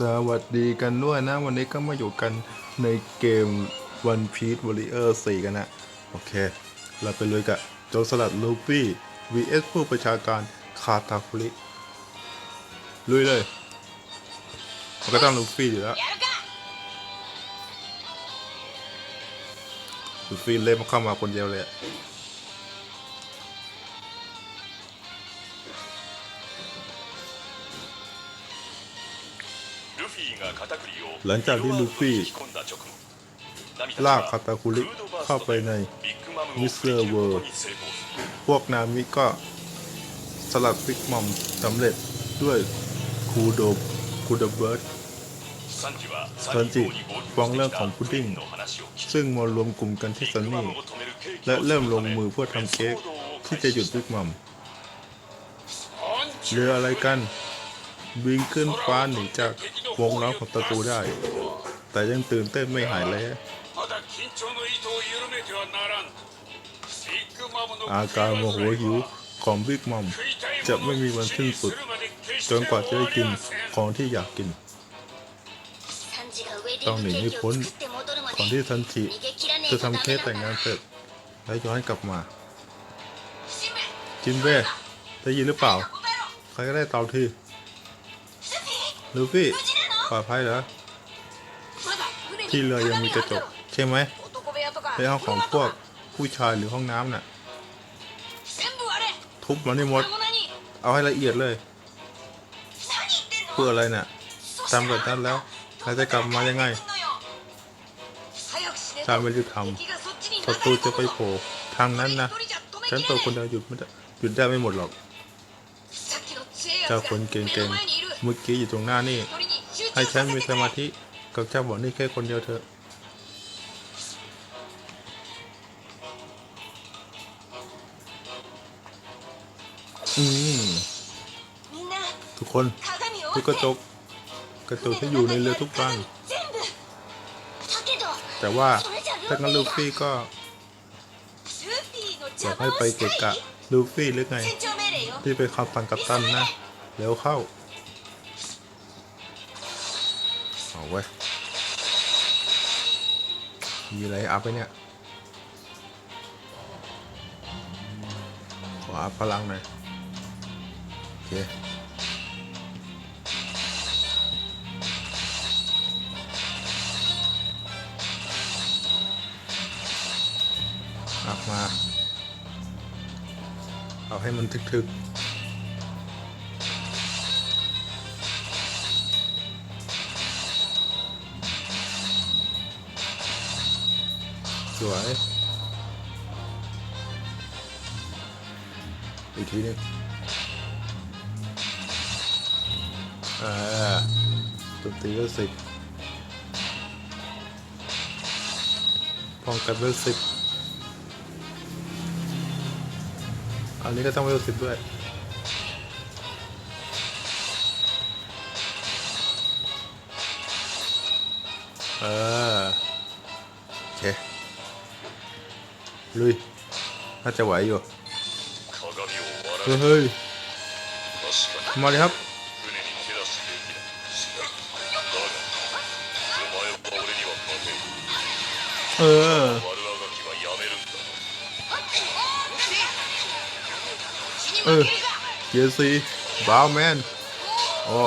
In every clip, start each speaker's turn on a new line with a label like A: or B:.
A: สวัสดีกันด้วยนะ วันนี้ก็มาอยู่กันในเกม One Piece Warrior 4 กันนะ โอเค เราไปเลยกับโจสลัดลูปี้ vs ผู้ประชาการคาตาคุริลุยเลยมันก็ต้องลูฟี่อยู่แล้วลูฟี่เล่นมาเข้ามาคนเดียวเลย หลังจากที่ลูฟี่ลากคาตาคุริเข้าไปในมิสเตอร์เวิร์พวกนามิก็สลัดฟิกมอมสำเร็จด้วยคูโดคูโดเบิร์ด
B: ซันจิ
A: ฟ้องเรื่องของพุดดิ้ง ซึ่งมารวมกลุ่มกันที่ซันนี่ และเริ่มลงมือเพื่อทำเค้กที่จะหยุดฟิกม
C: อม
A: เรืออะไรกัน บินขึ้นฟ้าหนีจาก วงล้อของตะกูได้ แต่ยังตื่นเต้นไม่หายเลยอาการโมโหหิวของบิ๊กมัมจะไม่มีวันสิ้นสุด จนกว่าจะได้กินของที่อยากกิน ต้องหนีให้พ้นก่อนที่ทันจิจะทำเค
D: ส
A: แต่งงานเสร็จแล้ย้อนกลับมา จิมเบ้ได้ยินหรือเปล่า ใครก็ได้เตาทีลูฟี่ ลอดภัยเหรอที่เรือยังมีกระจกใช่ไหมในห้องของพวกผู้ชายหรือห้องน้ำน่ะ ทุบมันให้หมด เอาให้ละเอียดเลยเพื่ออะไรน่ะทำแบบนั้นแล้วนายจะกลับมายังไงตามไปรีบทำศัตรูจะไปโผล่ทางนั้นนะฉันตัวคนเดียวหยุดไม่ได้หยุดได้ไม่หมดหรอกเจ้าคนเก่งๆเมื่อกี้อยู่ตรงหน้านี่ ให้ฉันมีสมาธิกับเจ้าบอกนี่แค่คนเดียวเถอะอืมทุกคนทุกกระจกกระจกที่อยู่ในเรือทุก
D: บ้าน
A: แต่ว่าถ้างั้นลูฟี่ก็
D: บ
A: อกให้ไปเกะกะลูฟี่หรือไง ที่ไปคำสั่งกัปตันนะ แล้วเข้า เอาไว้ยมีอะไรอัพไปเนี่ย ขออัพพลังหน่อย โอเคอัพมา เอาให้มันทึกๆ วยอีกทีหนึงอ่าตุตีก็สิบป้องกันเวลสิบอันนี้ก็ต้องเวลสิบด้วยเออ ลุยถ้าจะไหวอยู่เฮ้ยมาเลยครับเออเออเจซีบ้าแมนอ๋อ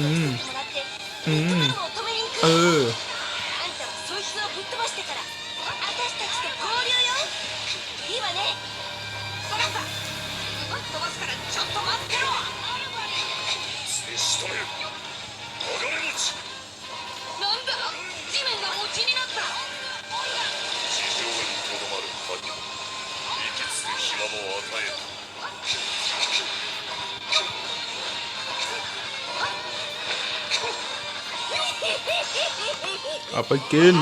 D: ビッグマムを止めに行く
A: เออ
D: あんたはそいつをぶっ飛ばしてから私たちと合流よいいわね
C: 分かったぶっ飛ばすからちょっと待ってろ
B: trouble. Up again.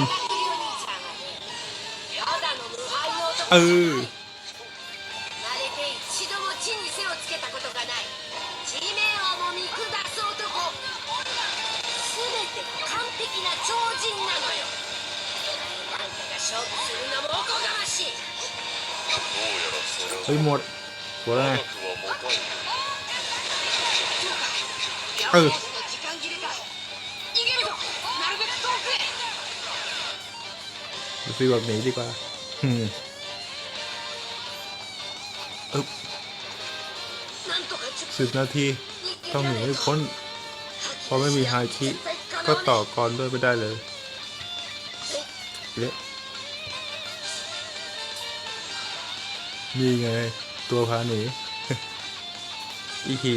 A: เออ
B: uh.
A: เฮ้ยหมดหมดแล้วไง
D: เอ
A: อฟีลแบบนี้ดีกว่าอือึบสิบนาที ต้องหนีให้พ้น พอไม่มีไฮาคิ ก็ต่อกรด้วยไม่ได้เลย นี่ไง ตัวพาหนีอีฮี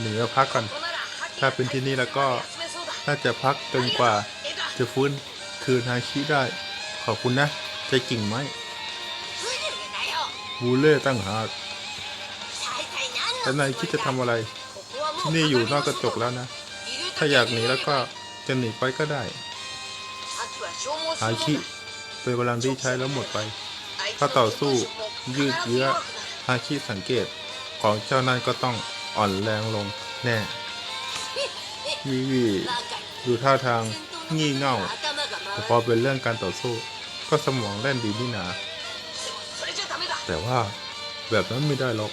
A: หนีแล้วพักก่อน ถ้าเป็นที่นี่แล้วก็ น่าจะพักจนกว่า จะฟื้นคืนฮาคิได้ ขอบคุณนะ ใจกิ่งไหมบูเล่ตั้งหากแต่นายคิดจะทำอะไร ที่นี่อยู่นอกกระจกแล้วนะ ถ้าอยากหนีแล้วก็ จะหนีไปก็ได้ฮาคิเป็นพลังที่ใช้แล้วหมดไป ถ้าต่อสู้ยืดเยื้อฮาคิสังเกตของเจ้านั่นก็ต้องอ่อนแรงลงแน่วิวีดูท่าทางงี่เง่าแต่พอเป็นเรื่องการต่อสู้ ก็สมองแล่นดีนี่นา แต่ว่าแบบนั้นไม่ได้หรอก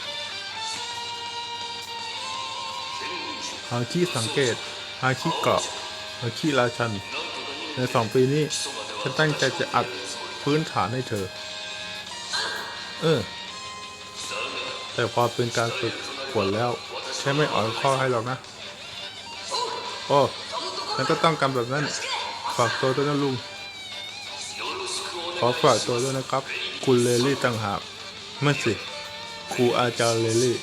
A: ฮาคิสังเกตฮาคิเกาะ ฮาคิราชัน ในสองปีนี้ ฉันตั้งใจจะอัดพื้นฐานให้เธอ เออ แต่พอเป็นการฝึกฝนแล้วใช้ไม่อ่อนข้อให้หรอกนะ โอ้ฉันก็ต้องการแบบนั้น ฝากตัวด้วยนะลุง ขอฝากตัวด้วยนะครับ คุณเลลี่ต่างหากไม่สิครูอาจารย์เลลี่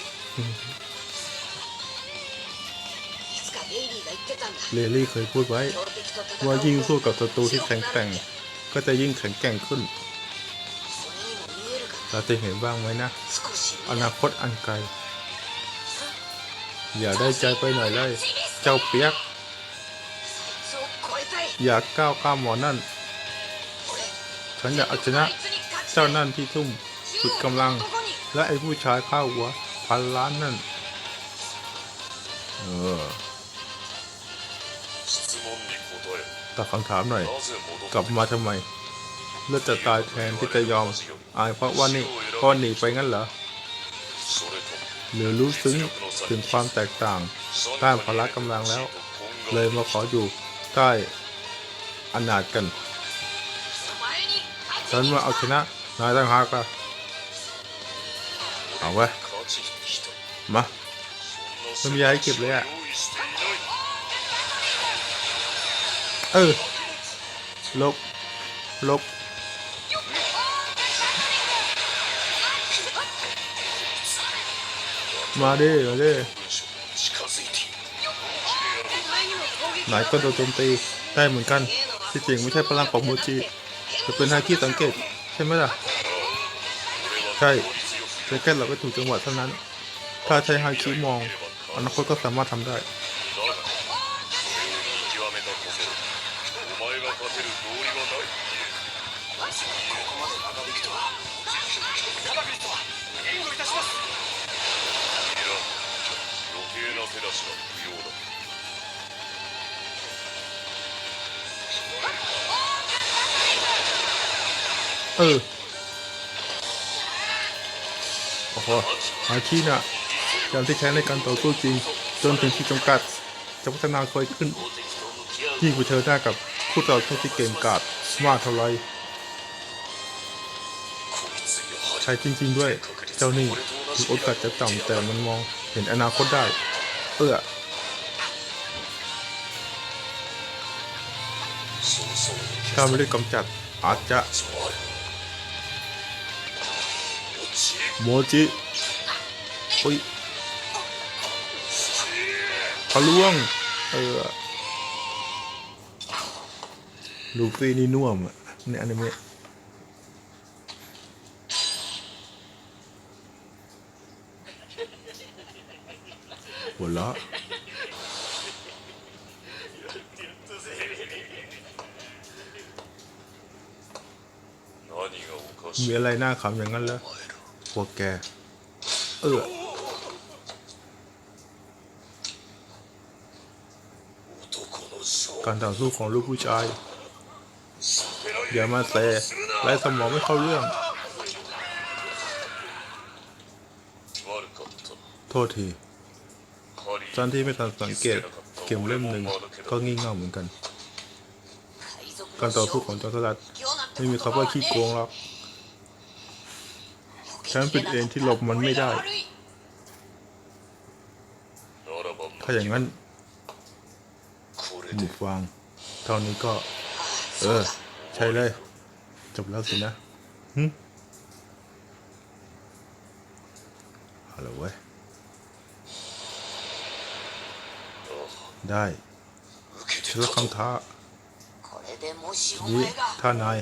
A: เลลี่เคยพูดไว้ ว่ายิ่งสู้กับศัตรูที่แข็งแกร่ง ก็จะยิ่งแข็งแกร่งขึ้น เราจะเห็นบ้างไหมนะ อนาคตอันไกล อย่าได้ใจไปหน่อยเลย เจ้าเปียก อย่าก้าวข้ามหมอนั่น ฉันอยากเอาชนะ เจ้านั่นที่ทุ่มสุดกำลัง และไอ้ผู้ชายข้าวหัวพันล้านนั่น เออ
B: แต่
A: ขถามหน่อย กลับมาทำไม เลือกจะตายแทนที่จะยอม อายเพราะว่านี่พ่อหนีไปงั้นเหรอหรือรู้ซึ้งถึงความแตกต่างใต้พละกำลังแล้ว เลยมาขออยู่ใต้อนาจกัน ฉันมาเอาชนะ นายตั้งหากละเอาไว้มาไม่มีอะไรเก็บเลยอะ เออ ลบ ลบ มาดิมาดิ
B: ห
A: ลายก็โดนโจมตีได้เหมือนกัน ที่จริงไม่ใช่พลังของโมจิแต่เป็นฮาคิสังเกต ใช่ไหมล่ะ ใช่แต่แค่เราไปถูกจังหวะเท่านั้น ถ้าใช้ฮาคิมองอนาคตก็สามารถทำได้
B: ここまで長引くとはカタクリストは援護いたしますいらん余計な手出しは不要だ
A: เออ โอ้โหฮาคิน่ะยามที่ใช้ในการต่อสู้จริง จนถึงที่จำกัด จะพัฒนาค่อยขึ้น ยิ่งเผชิญหน้ากับผู้ต่อสู้ที่เก่งกาจมากเท่าไร ใช้จริง ๆ ด้วย เจ้านี่ถึงโอกาสจะต่ำแต่มันมองเห็นอนาคตได้ เอื้อถ้าไม่ได้กำจัดอาจจะ โมจิเฮ้ยทะลวง เออลูฟี่นี่น่วมอะในอนิเมะ วเราะมีอะไรน่าขำอย่างนั้นเหรอพวกแก เออการต่อสู้ของลูกผู้ชาย อย่ามาแซ่ไรสมองไม่เข้าเรื่อง โทษที ท่านที่ไม่ทันสังเกตเกมเล่มหนึ่งก็งี่เง่าเหมือนกัน การต่อสู้ของจอร์สลัดไม่มีคำว่าขี้โกงหรอกฉันเป็นเองที่หลบมันไม่ได้ ถ้าอย่างนั้นหมู่ฟางเท่านี้ก็ เออ ใช่เลย จบแล้วสินะฮึฮัลโหลเว้ย ได้ฉันรัคำท้านี้ท่านนาย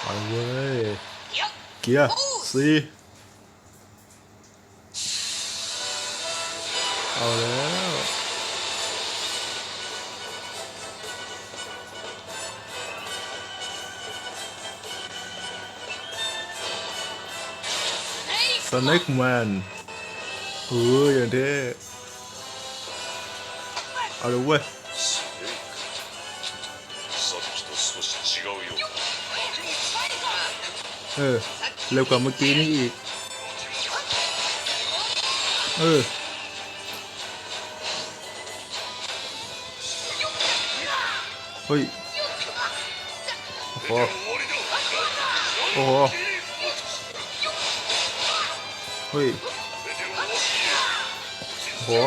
B: ไป
A: เลยเกียร์สีเอาแล้วสเน็กแมน เฮ้ยอย่างเท่เอาเลยเว้ยเออเร็วกว่าเมื่อกี้นี่อีก เออเฮ้ยโอ้โหโอ้โหเฮ้ย โอ้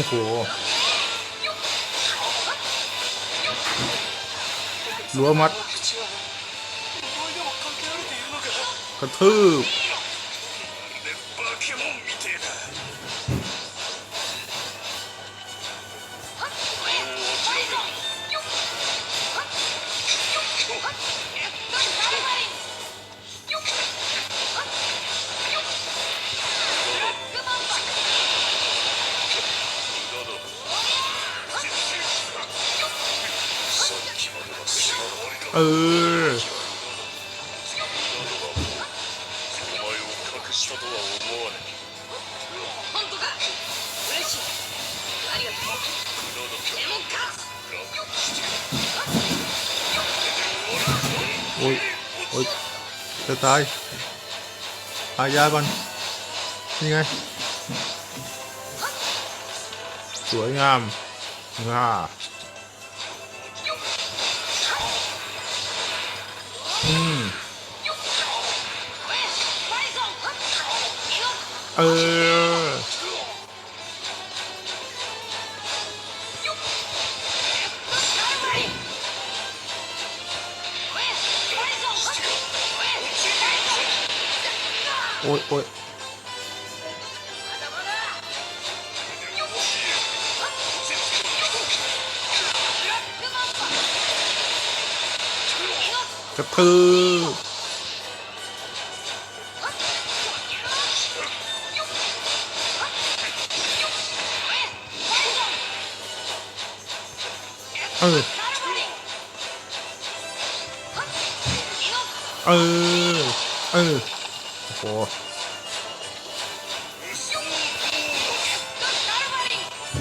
A: โอ้โหรั้วมัดกระทืบ เออโอ้ยโอ้ยจะตายอายาบันนี่ไง สวยงามง่า เออ โอ้ยโอ้ย กระทืบเออเออเออโอ้โห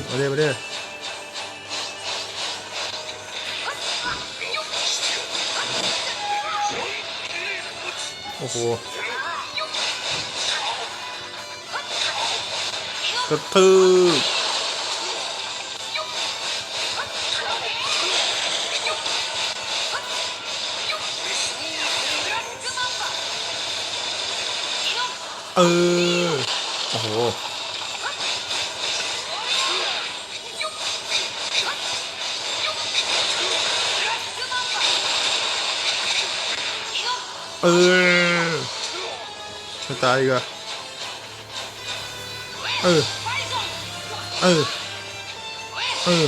A: มาเด้มาเด้ โอ้โหกระทืบเออ โอ้โห อีกเหอเออออ เออ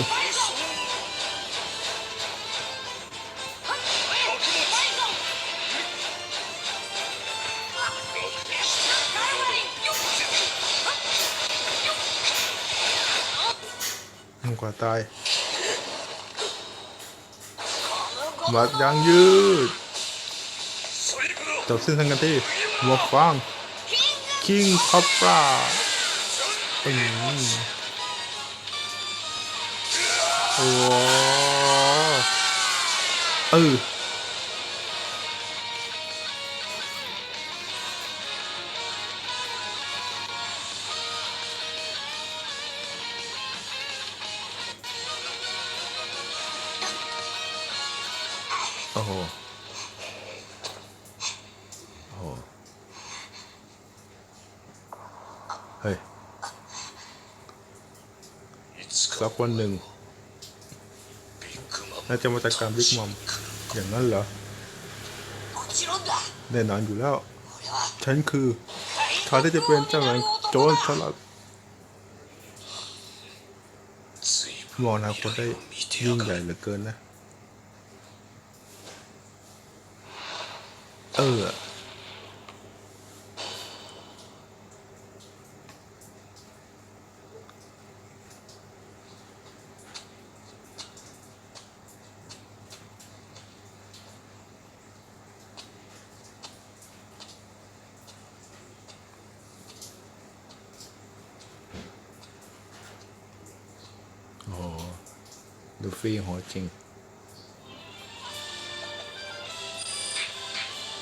A: น้กว่าตาย มัดยังยืด จบสิ้นทังกันที่วัวฟาง คิงคอปปราอืมโอ้เออโอ้โห โอ้โห เฮ้ยสักวันหนึ่งน่าจะมาจัดการบิ๊กมอมอย่างนั้นเหรอแน่นอนอยู่แล้ว ฉันคือเขาที่จะเป็นเจ้าหญิงโจรสลัดมองนาคตได้ยิ่งใหญ่เหลือเกินนะ เออ ฟรีหัวจริง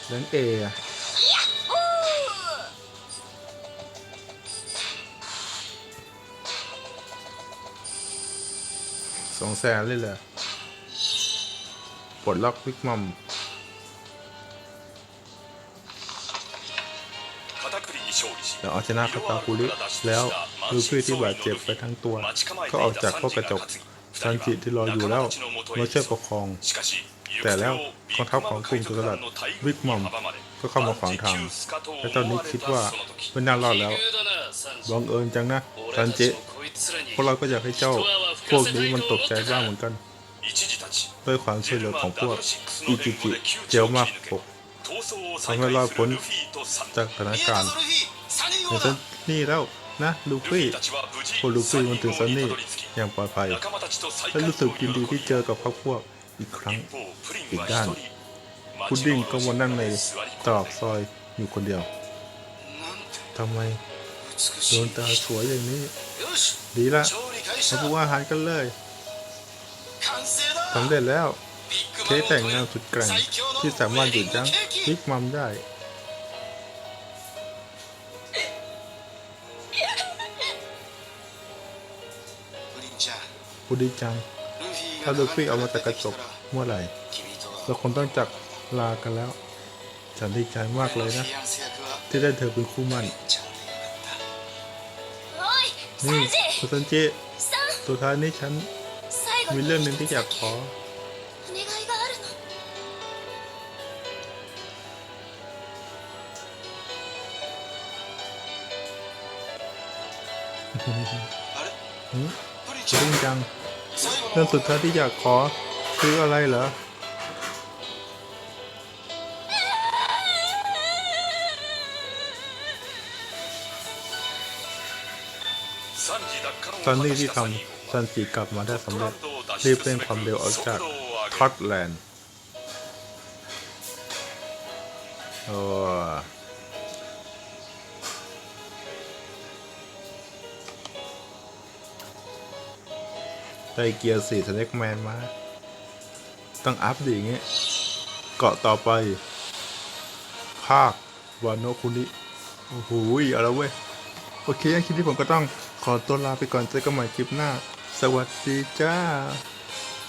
A: เรื่งเอสองแสนเลยเหรอปลดล็อกพิกมัมเราเอาชนะคาตาคุริแล้วลูฟี่ที่บาดเจ็บไปทั้งตัว ก็ออกจากข้อกระจก ทางจิตที่รออยู่แล้วมาเชื่อปกครอง แต่แล้วกองทัพของกรุงตุสลัดวิกมอมก็เข้ามาขวางทาง และตอนนี้คิดว่าไม่น่ารอดแล้วบังเอิญจังนะทันเจพวกเราก็อยากให้เจ้าพวกนี้มันตกใจบ้างเหมือนกันด้วยความช่วยเหลือของพวกอิจิจิเจลมากปกทำให้รอดพ้นจากสถานการณ์ในเช่นนี่แล้ว นะลูฟี่คนลูฟี่มันถึงซันนี่อย่างปลอดภัยและรู้สึกยินดีที่เจอกับพวกพวกอีกครั้งอีกด้าน พุดดิ้งก็มานั่งในตรอกซอยอยู่คนเดียวทำไมด
D: ว
A: งตาสวยอย่างนี้ ดีละมาปรุงอาหารกันเลยสำเร็จแล้ว เค้แต่งงานสุดแกร่งที่สามารถหยุดยั้งพิกมัมได้ กูดีจังถ้าลูฟี่เอามาจากกระจกเมื่อไหร่เราคงต้องจักลากันแล้ว ฉันดีใจมากเลยนะ ที่ได้เธอเป็นคู่มั่น นี่คุณซัน
E: เจ
A: ตัวท้ายนี้ฉัน มีเรื่องหนึ่งที่อยากขอ
D: จ
A: ริงจัง เรื่องสุดท้ายที่อยากขอคืออะไรเหรอ
B: ต
A: อนนี้ที่ทำซันจิกลับมาได้สำเร็จ รีบเร่งความเร็วออกจากท็อตแลนด์โอ้ ได้เกียร์สี่สเน็กแมนมา ต้องอัพดิอย่างเงี้ย เกาะต่อไป ภาควานโนคุนิโอ้โหเอาละเว้ย โอเคงั้นคลิปนี้ผมก็ต้องขอตัวลาไปก่อนเจอกันใหม่คลิปหน้า สวัสดีจ้า